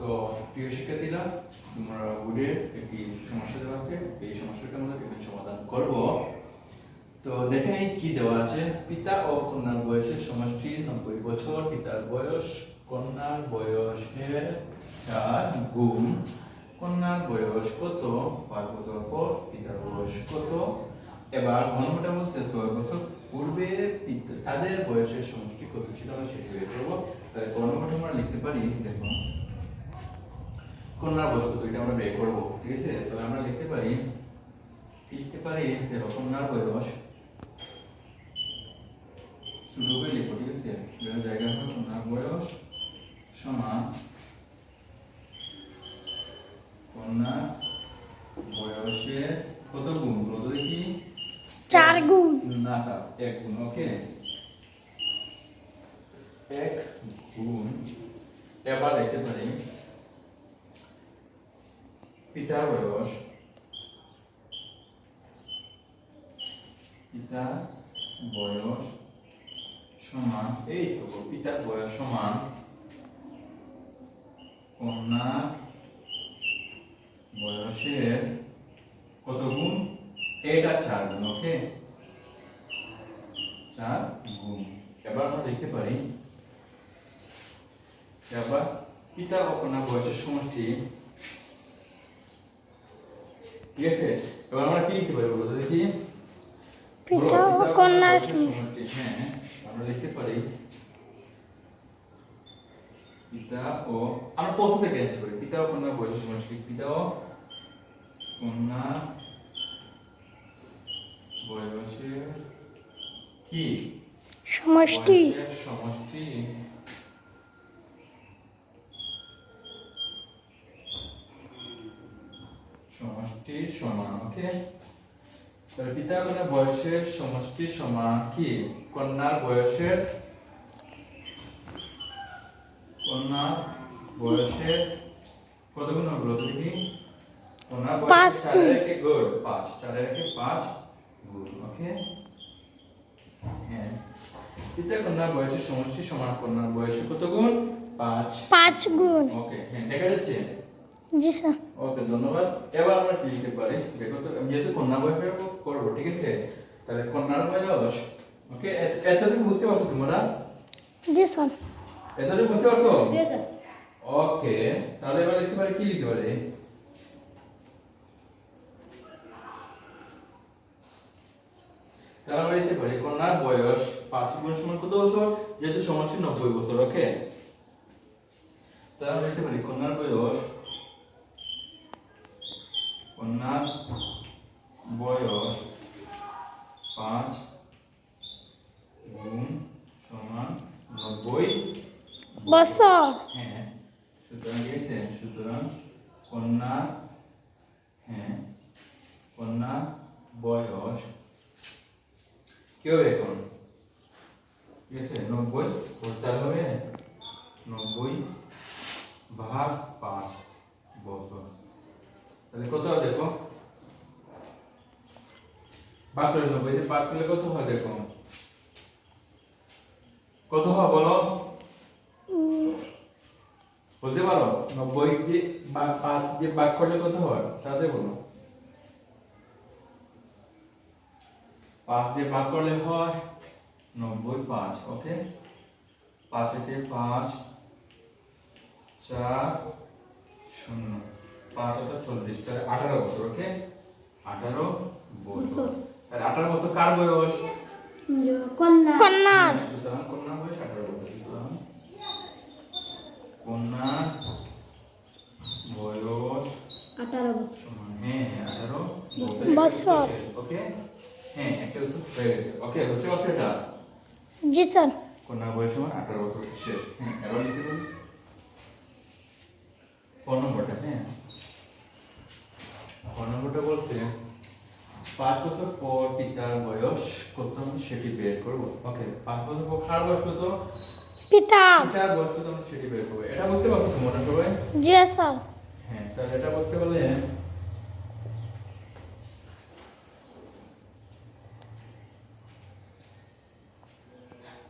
তো প্রিয় শিক্ষার্থীরা, তোমরা বোর্ডের একটি সমস্যা দেওয়া আছে। এই সমস্যাটা আমরা বিভিন্ন সমাধান করব। তো দেখে নিই কি দেওয়া আছে। পিতা ও কন্যার বয়সের সমষ্টি নব্বই বছর। পিতার বয়স কন্যার বয়সের চার গুণ। কন্যার বয়স কত? পাঁচ বছর পর পিতার বয়স কত? এবার ঘনঘটা বলতে ছয় বছর পূর্বে তাদের বয়সের সমষ্টি কত ছিল আমি সেটি বের করব। তাহলে ঘনঘটা আমরা লিখতে পারি, দেখুন। কন্যার বয়স কত এটা আমরা বের করব ঠিক আছে? তাহলে আমরা লিখতে পারি লিখতে পারি দেখো কন্যার বয়স। শুরু করে লিখব ঠিক আছে? জায়গা হলো কন্যার বয়স সমান কন্যা বয়সের কত গুণ? কত দেখি। চার গুণ। না স্যার এক গুণ ওকে? এক গুণ। এবার লিখতে পারি পিতার বয়স পিতার বয়স সমান এই তো গো, পিতার বয়স সমান কন্যা বয়সের কত গুণ? এটা চার গুণ ওকে চার গুণ। এবার আমরা দেখতে পারি। এবার পিতা ও কন্যা বয়সের সমষ্টি। ঠিক আছে? এবার আমরা কি লিখতে পারি বলো দেখি? পিতা ও কন্যার হ্যাঁ আমরা লিখতে পারি। পিতা ও আমরা প্রথম থেকে অ্যান্সার করি। পিতা ও কন্যা বয়সের সমষ্টি পিতা ও কন্যা বয়সের কি? সমষ্টি। সমষ্টি। সমষ্টি সমান ওকে তাহলে পিতা কন্যা বয়সের সমষ্টি সমান কি? কন্যার বয়সের কন্যার বয়সের কত গুণ হলো দেখি? কন্যার পাঁচ বয়সের চারে গুণ। পাঁচ। চারে রেখে পাঁচ গুণ ওকে হ্যাঁ। পিতা কন্যার বয়সের সমষ্টি সমান কন্যার বয়সে কত গুণ পাঁচ। পাঁচ গুণ। ওকে হ্যাঁ দেখা যাচ্ছে? জি স্যার। ওকে ধন্যবাদ। এবার আমরা কি লিখতে পারি? দেখো তো আমি যেহেতু কন্যা বয়স করব ঠিক আছে? তাহলে কন্যার বয়স? ওকে এতটুকু বুঝতে পারছ তোমরা? জি স্যার। এতটুকু বুঝতে পারছ? ওকে তাহলে এবার লিখতে পারি কি লিখতে পারি? তাহলে আমরা লিখতে পারি কন্যার বয়স পাঁচ গুণ সমান কত বছর? যেহেতু সমষ্টি নব্বই বছর ওকে? তাহলে আমরা লিখতে পারি কন্যার বয়স কন্যার বয়স পাঁচ গুণ সমান নব্বই বছর। হ্যাঁ সুতরাং আছে সুতরাং কন্যা হ্যাঁ কন্যা বয়স কি হবে এখন? আছে নব্বই করতে হবে? নব্বই ভাগ পাঁচ বছর। কত হয় দেখো? ভাগ করে নব্বই দিয়ে ভাগ করলে কত হয় দেখো? কত হয় বলো? বলতে পারো? নব্বই দিয়ে পাঁচ দিয়ে ভাগ করলে কত হয়? তাতে বলো। পাঁচ দিয়ে ভাগ করলে হয় নব্বই পাঁচ, ওকে? পাঁচ একে পাঁচ, চার, শূন্য। পাঁচ হাজার চল্লিশ তাহলে আঠারো বছর ওকে আঠারো বছর। তাহলে আঠারো বছর কার বয়স? কন্যার সুতরাং কন্যা বয়স আঠারো বছর। সুতরাং কন্যা বয়স আঠারো বছর। সমান হ্যাঁ আঠারো বছর। ওকে হ্যাঁ একটা উত্তর হয়ে গেছে। ওকে বুঝতে পারছ এটা জি স্যার। কন্যা বয়স সমান আঠারো বছর শেষ। হ্যাঁ এবার লিখতে পারি ক নম্বরটা হ্যাঁ। ক নম্বরটা বলছে পাঁচ বছর পর পিতার বয়স কত? আমি সেটি বের করব। ওকে পাঁচ বছর পর কার বয়স কত? পিতা। পিতার বয়স কত? আমি সেটি বের করব। এটা বুঝতে পারছ তোমরা সবাই? জি স্যার। হ্যাঁ তাহলে এটা বলতে পারলে তাহলে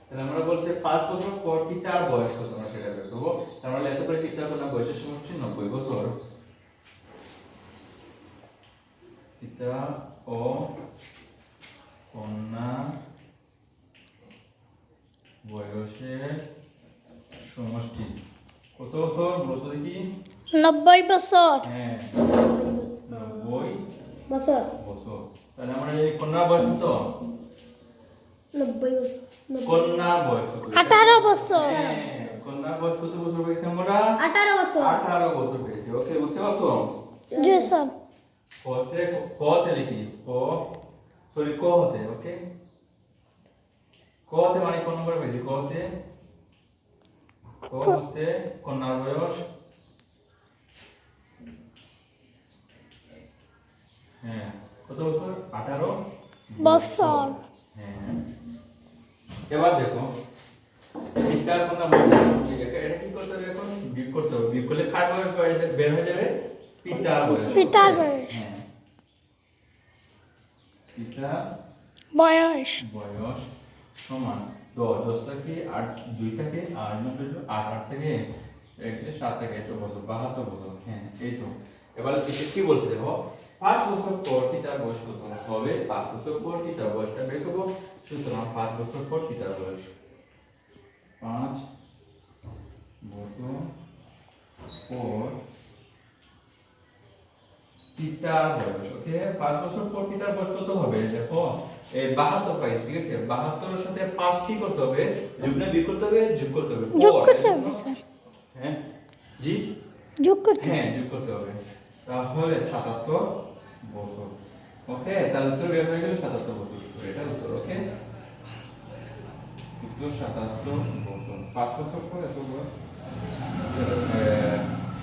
তাহলে আমরা বলছি পাঁচ বছর পর পিতার বয়স কত? আমরা সেটা বের করব। তার মানে এত করে পিতা কন্যা বয়সের সমষ্টি নব্বই বছর। পিতা ও কন্যা বয়সের সমষ্টি কত বছর বলতো দেখি? নব্বই বছর। হ্যাঁ নব্বই বছর। বছর। তাহলে আমরা এই কন্যা বয়স নব্বই বছর কন্যা বয়স আঠারো বছর। হ্যাঁ, কন্যা বয়স কত বছর আমরা আঠারো বছর। আঠারো বছর হয়েছে। ওকে বুঝতে পারছ? জি স্যার। কতে কতে লিখি ক সরি ক হতে ওকে কতে মানে কোন নম্বর পেয়েছি কতে ক হতে কন্যার বয়স হ্যাঁ কত বছর আঠারো বছর হ্যাঁ এবার দেখো ঠিক আছে এটা কি করতে হবে এখন বিয়োগ করতে হবে বিয়োগ করলে কার বয়স বের- বের হয়ে যাবে পিতার বয়স পিতার বয়স। হ্যাঁ পিতা বয়স। বয়স সমান দশ দশ থেকে আট দুই থেকে আর আট আট থেকে সাত থেকে এত বছর বাহাত্তর বছর হ্যাঁ এই তো। এবার কি বলতে দেখো পাঁচ বছর পর কি তার বয়স কত হবে পাঁচ বছর পর কি তার বয়সটা বের করব? সুতরাং পাঁচ বছর পর কি তার বয়স? পাঁচ বছর পর পিতার বয়স ওকে পাঁচ বছর পর পিতার বয়স কত হবে? দেখো বাহাত্তর পাইছি ঠিক আছে? বাহাত্তরের সাথে পাঁচ কি করতে হবে? যোগ না বিয়োগ করতে হবে? যোগ করতে হবে। যোগ করতে হবে স্যার হ্যাঁ? জি? যোগ করতে হ্যাঁ যোগ করতে হবে। তাহলে সাতাত্তর বছর ওকে তাহলে উত্তর বের হয়ে গেল সাতাত্তর বছর। এটা উত্তর ওকে উত্তর সাতাত্তর বছর। পাঁচ বছর পর এত বয়স?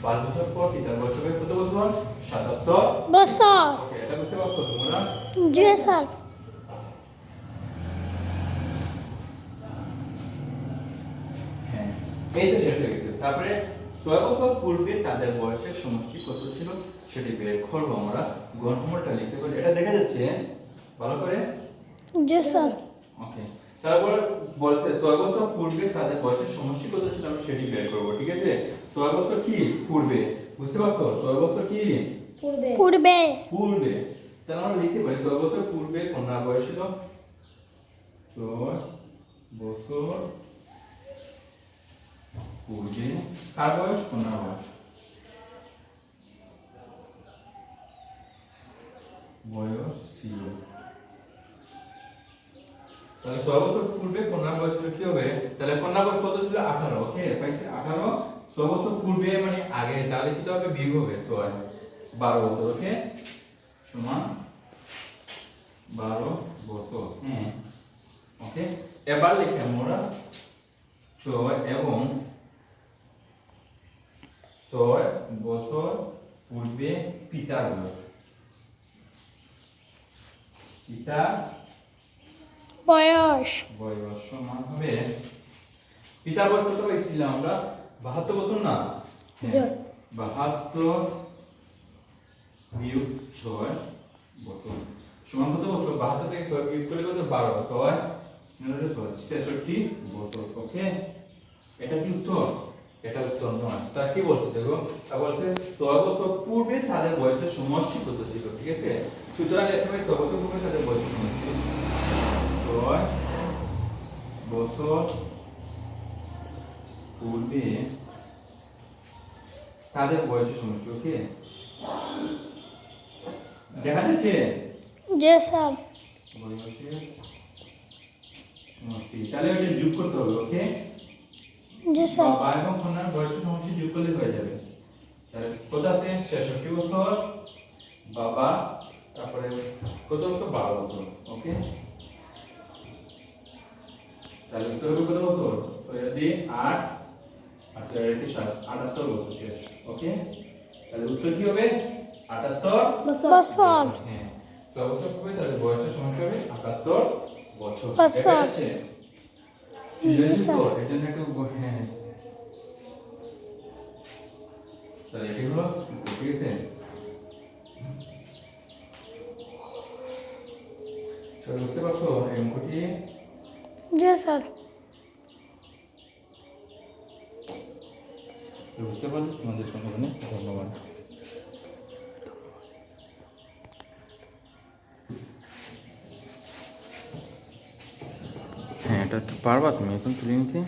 পাঁচ বছর পর পিতার বয়স হবে। কত বছর? সাতাত্তর বছর এটা বুঝতে পারছ তোমরা জি স্যার। হ্যাঁ এই তো শেষ হয়ে গেছে। তারপরে ছয় বছর পূর্বে তাদের বয়সের সমষ্টি কত ছিল সেটি বের করব আমরা। গণমূলটা লিখতে পারি। এটা দেখা যাচ্ছে ভালো করে? জি স্যার। ওকে তারপর বলতে ছয় বছর পূর্বে তাদের বয়সের সমষ্টি কত ছিল আমরা সেটি বের করব ঠিক আছে? ছয় বছর কি? পূর্বে। বুঝতে পারছ? ছয় বছর কি? পূর্বে। পূর্বে। পূর্বে। তাহলে আমরা লিখতে পারি ছয় বছর পূর্বে কন্যার বয়স ছিল ছয় বছর পূর্বে কার বয়স? কন্যার বয়স। বয়স ছিল। তাহলে ছয় বছর পূর্বে কন্যার বয়স ছিল কি হবে? তাহলে কন্যার বয়স কত ছিল? আঠারো। ওকে পাইছে আঠারো। ছয় বছর পূর্বে মানে আগে তাহলে কি হবে বিয়োগ হবে? ছয় বারো বছর ওকে? সমান বারো বছর হ্যাঁ ওকে? এবার লিখে আমরা ছয় এবং ছয় বছর পূর্বে পিতার বয়স। পিতার বয়স। বয়স সমান হবে পিতার বয়স কত পাইছিলাম আমরা? বাহাত্তর বছর না? হ্যাঁ, বাহাত্তর বিয়োগ ছয় বছর। সমান কত বছর? বাহাত্তর থেকে ছয় বিয়োগ করলে কত? বারো। ছয় ছেষট্টি বছর। ওকে? এটা কি উত্তর? এটা উত্তর নয়। তা কি বলছে দেখো? তা বলছে ছয় বছর পূর্বে তাদের বয়সের সমষ্টি কত ছিল? ঠিক আছে? সুতরাং এখানে ছয় বছর পূর্বে তাদের বয়সের সমষ্টি ছয় বছর পূর্বে তাদের বয়সের সমষ্টি ওকে? দেখা যাচ্ছে? জি স্যার বয়সের সমষ্টি। তাহলে ওটা যোগ করতে হবে ওকে? জি স্যার বাবা এবং কন্যার বয়সের সমষ্টি যোগ করলে হয়ে যাবে। তাহলে কত আছে? ছেষট্টি বছর। বাবা তারপরে কত বছর? বারো বছর ওকে? তাহলে উত্তর হবে কত বছর? ছয় দিয়ে আট। আর সাত আটাত্তর বছর। শেষ ওকে তাহলে উত্তর কি হবে আটাত্তর বছর। হ্যাঁ ছয় বছর পরে তাদের বয়সের সময় হবে আটাত্তর বছর। দেখা যাচ্ছে একটু হ্যাঁ। তাহলে এটি হলো ঠিক আছে? সবাই বুঝতে পারছ এই অঙ্কটি? জি স্যার। করতে পারলে তোমাদেরকে অনেক ধন্যবাদ। হ্যাঁ এটা পারবা তুমি? এখন তুলে নিতে?